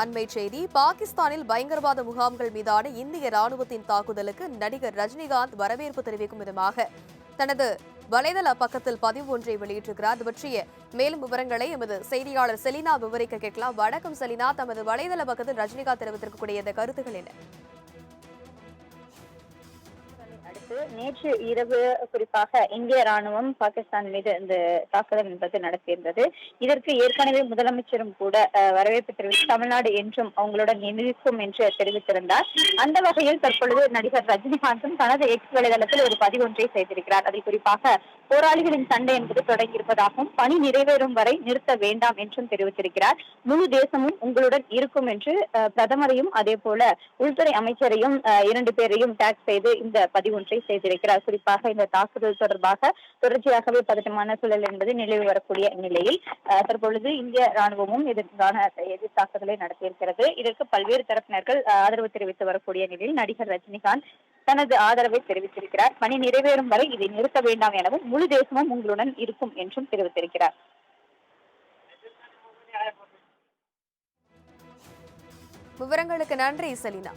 அண்மை செய்தி பாகிஸ்தானில் பயங்கரவாத முகாம்கள் மீதான இந்திய ராணுவத்தின் தாக்குதலுக்கு நடிகர் ரஜினிகாந்த் வரவேற்பு தெரிவிக்கும் விதமாக தனது வலைதள பக்கத்தில் பதிவு ஒன்றை வெளியிட்டிருக்கிறார். அது பற்றிய மேலும் விவரங்களை எமது செய்தியாளர் செலினா விவரிக்க கேட்கலாம். வணக்கம் செலினா. தமது வலைதள பக்கத்தில் ரஜினிகாந்த் தெரிவித்திருக்கக்கூடிய இந்த கருத்துக்கள் என்ன? அடுத்து நேற்று இரவு குறிப்பாக இந்திய ராணுவம் பாகிஸ்தான் மீது இந்த தாக்குதல் என்பது நடத்தியிருந்தது. இதற்கு ஏற்கனவே முதலமைச்சரும் கூட வரவேற்பு தெரிவித்து தமிழ்நாடு என்றும் அவங்களுடன் இருக்கும் என்று தெரிவித்திருந்தார். அந்த வகையில் தற்பொழுது நடிகர் ரஜினிகாந்தும் தனது எக்ஸ் வலைதளத்தில் ஒரு பதிவு ஒன்றை செய்திருக்கிறார். அதில் குறிப்பாக போராளிகளின் சண்டை என்பது தொடங்கியிருப்பதாகவும் பணி நிறைவேறும் வரை நிறுத்த வேண்டாம் என்றும் தெரிவித்திருக்கிறார். முழு தேசமும் உங்களுடன் இருக்கும் என்று பிரதமரையும் அதே போல உள்துறை அமைச்சரையும் இரண்டு பேரையும் டேக் செய்து இந்த பதிவு ஒன்றை செய்திருக்கிறார். குறிப்பாக இந்த தாக்குதல் தொடர்பாக தொடர்ச்சியாகவே பதட்டமான சூழல் என்பது நிலவி வரக்கூடிய நிலையில் தற்பொழுது இந்திய ராணுவமும் இதற்கான எதிர் தாக்குதலை நடத்தியிருக்கிறது. இதற்கு பல்வேறு தரப்பினர்கள் ஆதரவு தெரிவித்து வரக்கூடிய நிலையில் நடிகர் ரஜினிகாந்த் தனது ஆதரவை தெரிவித்திருக்கிறார். பணி நிறைவேறும் வரை இதை நிறுத்த வேண்டாம் எனவும் முழு தேசமும் உங்களுடன் இருக்கும் என்றும் தெரிவித்திருக்கிறார். விவரங்களுக்கு நன்றி செலினா.